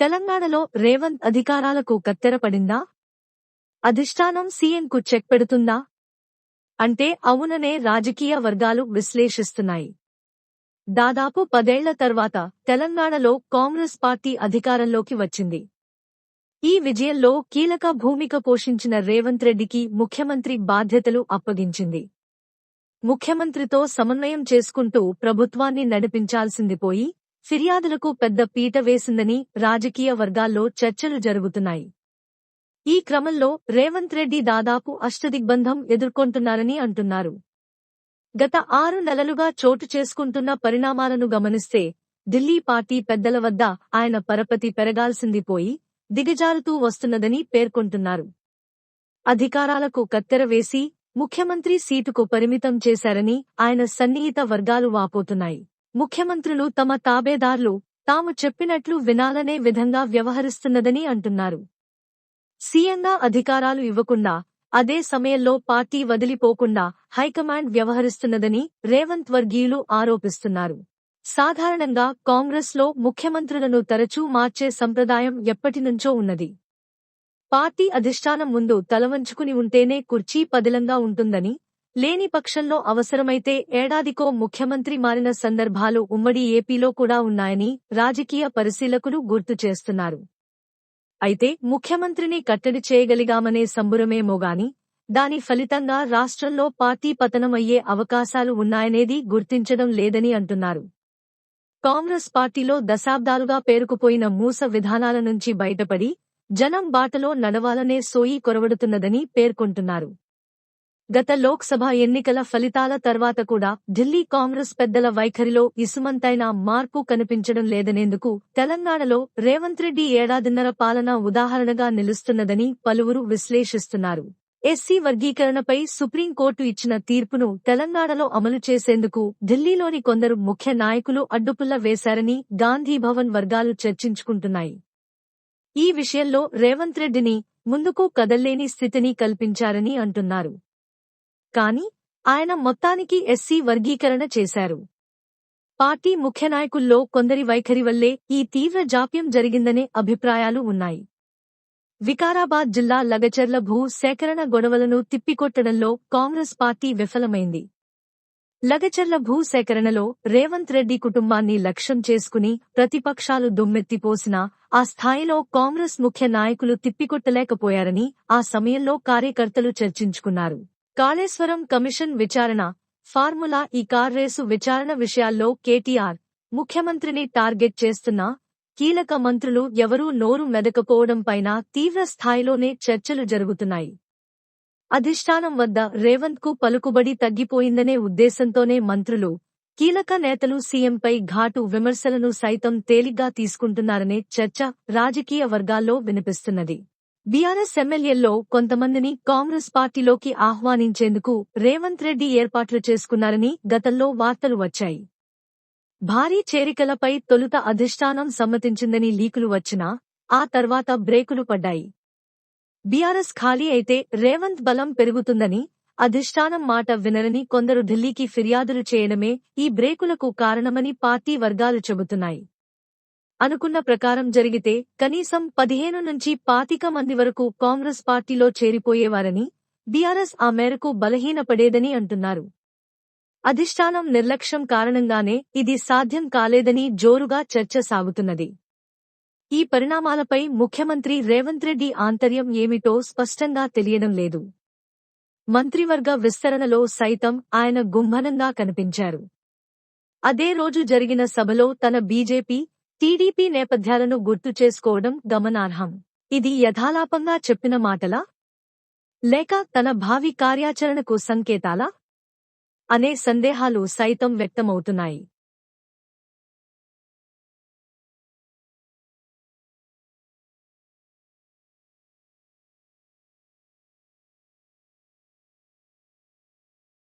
తెలంగాణలో రేవంత్ అధికారాలకు కత్తెరపడిందా? అధిష్టానం సీఎంకు చెక్ పెడుతుందా? అంటే అవుననే రాజకీయ వర్గాలు విశ్లేషిస్తున్నాయి. దాదాపు పదేళ్ళ తర్వాత తెలంగాణలో కాంగ్రెస్ పార్టీ అధికారంలోకి వచ్చింది. ఈ విజయంలో కీలక భూమిక పోషించిన రేవంత్ రెడ్డికి ముఖ్యమంత్రి బాధ్యతలు అప్పగించింది. ముఖ్యమంత్రితో సమన్వయం చేసుకుంటూ ప్రభుత్వాన్ని నడిపించాల్సింది పోయి ఫిర్యాదులకు పెద్ద పీట వేసిందని రాజకీయ వర్గాల్లో చర్చలు జరుగుతున్నాయి. ఈ క్రమంలో రేవంత్ రెడ్డి దాదాపు అష్టదిగ్బంధం ఎదుర్కొంటున్నారని అంటున్నారు. గత ఆరు నెలలుగా చోటు చేసుకుంటున్న పరిణామాలను గమనిస్తే ఢిల్లీ పార్టీ పెద్దల వద్ద ఆయన పరపతి పెరగాల్సింది పోయి దిగజారుతూ వస్తున్నదని పేర్కొంటున్నారు. అధికారాలకు కత్తెర వేసి ముఖ్యమంత్రి సీటుకు పరిమితం చేశారని ఆయన సన్నిహిత వర్గాలు వాపోతున్నాయి. ముఖ్యమంత్రులు తమ తాబేదార్లు తాము చెప్పినట్లు వినాలనే విధంగా వ్యవహరిస్తున్నదని అంటున్నారు. సీఎంగా అధికారాలు ఇవ్వకుండా అదే సమయంలో పార్టీ వదిలిపోకుండా హైకమాండ్ వ్యవహరిస్తున్నదని రేవంత్ వర్గీయులు ఆరోపిస్తున్నారు. సాధారణంగా కాంగ్రెస్లో ముఖ్యమంత్రులను తరచూ మార్చే సంప్రదాయం ఎప్పటినుంచో ఉన్నది. పార్టీ అధిష్టానం ముందు తలవంచుకుని ఉంటేనే కుర్చీ పదిలంగా ఉంటుందని లేని పక్షంలో అవసరమైతే ఏడాదికో ముఖ్యమంత్రి మారిన సందర్భాలు ఉమ్మడి ఏపీలో కూడా ఉన్నాయని రాజకీయ పరిశీలకులు గుర్తు చేస్తున్నారు. అయితే ముఖ్యమంత్రిని కట్టడి చేయగలిగామనే సంబురమేమోగాని దాని ఫలితంగా రాష్ట్రంలో పార్టీ పతనమయ్యే అవకాశాలు ఉన్నాయనేది గుర్తించడం లేదని అంటున్నారు. కాంగ్రెస్ పార్టీలో దశాబ్దాలుగా పేరుకుపోయిన మూస విధానాల నుంచి బయటపడి జనం బాటలో నడవాలనే సోయి కొరవడుతున్నదని పేర్కొంటున్నారు. గత లోక్సభ ఎన్నికల ఫలితాల తర్వాత కూడా ఢిల్లీ కాంగ్రెస్ పెద్దల వైఖరిలో ఇసుమంతైన మార్పు కనిపించడం లేదనేందుకు తెలంగాణలో రేవంత్ రెడ్డి ఏడాదిన్నర పాలన ఉదాహరణగా నిలుస్తున్నదని పలువురు విశ్లేషిస్తున్నారు. ఎస్సీ వర్గీకరణపై సుప్రీంకోర్టు ఇచ్చిన తీర్పును తెలంగాణలో అమలు చేసేందుకు ఢిల్లీలోని కొందరు ముఖ్య నాయకులు అడ్డుపుల్ల వేశారని గాంధీభవన్ వర్గాలు చర్చించుకుంటున్నాయి. ఈ విషయంలో రేవంత్ రెడ్డిని ముందుకు కదల్లేని స్థితిని కల్పించారని అంటున్నారు. కాని ఆయన మొత్తానికి ఎస్సీ వర్గీకరణ చేశారు. పార్టీ ముఖ్య నాయకుల్లో కొందరి వైఖరి వల్లే ఈ తీవ్ర జాప్యం జరిగిందనే అభిప్రాయాలు ఉన్నాయి. వికారాబాద్ జిల్లా లగచర్ల భూ సేకరణ గొడవలను తిప్పికొట్టడంలో కాంగ్రెస్ పార్టీ విఫలమైంది. లగచర్ల భూ సేకరణలో రేవంత్ రెడ్డి కుటుంబాన్ని లక్ష్యం చేసుకుని ప్రతిపక్షాలు దుమ్మెత్తిపోసినా ఆ స్థాయిలో కాంగ్రెస్ ముఖ్య నాయకులు తిప్పికొట్టలేకపోయారని ఆ సమయంలో కార్యకర్తలు చర్చించుకున్నారు. కాళేశ్వరం కమిషన్ విచారణ ఫార్ములా ఈ కార్ రేసు విచారణ విషయాల్లో కేటీఆర్ ముఖ్యమంత్రిని టార్గెట్ చేస్తున్నా కీలక మంత్రులు ఎవరూ నోరు మెదకపోవడంపైన తీవ్ర స్థాయిలోనే చర్చలు జరుగుతున్నాయి. అధిష్టానం వద్ద రేవంత్కు పలుకుబడి తగ్గిపోయిందనే ఉద్దేశంతోనే మంత్రులు కీలక నేతలు సీఎంపై ఘాటు విమర్శలను సైతం తేలిగ్గా తీసుకుంటున్నారనే చర్చ రాజకీయ వర్గాల్లో వినిపిస్తున్నది. బీఆర్ఎస్ ఎమ్మెల్యేల్లో కొంతమందిని కాంగ్రెస్ పార్టీలోకి ఆహ్వానించేందుకు రేవంత్ రెడ్డి ఏర్పాట్లు చేసుకున్నారని గతంలో వార్తలు వచ్చాయి. భారీ చేరికలపై తొలుత అధిష్టానం సమ్మతించిందని లీకులు వచ్చినా ఆ తర్వాత బ్రేకులు పడ్డాయి. బీఆర్ఎస్ ఖాళీ అయితే రేవంత్ బలం పెరుగుతుందని అధిష్టానం మాట వినరని కొందరు ఢిల్లీకి ఫిర్యాదులు చేయడమే ఈ బ్రేకులకు కారణమని పార్టీ వర్గాలు చెబుతున్నాయి. అనుకున్న ప్రకారం జరిగితే కనీసం పదిహేను నుంచి పాతిక మంది వరకు కాంగ్రెస్ పార్టీలో చేరిపోయేవారని బీఆర్ఎస్ ఆ మేరకు బలహీనపడేదని అంటున్నారు. అధిష్టానం నిర్లక్ష్యం కారణంగానే ఇది సాధ్యం కాలేదని జోరుగా చర్చ సాగుతున్నది. ఈ పరిణామాలపై ముఖ్యమంత్రి రేవంత్ రెడ్డి ఆంతర్యం ఏమిటో స్పష్టంగా తెలియడం లేదు. మంత్రివర్గ విస్తరణలో సైతం ఆయన గుంభనంగా కనిపించారు. అదే రోజు జరిగిన సభలో తన బీజేపీ టీడీపీ నేపథ్యాలను గుర్తు చేసుకోవడం గమనార్హం. ఇది యథాలాపంగా చెప్పిన మాటలా? లేక తన భావి కార్యాచరణకు సంకేతాలా? అనే సందేహాలు సైతం వ్యక్తమవుతున్నాయి.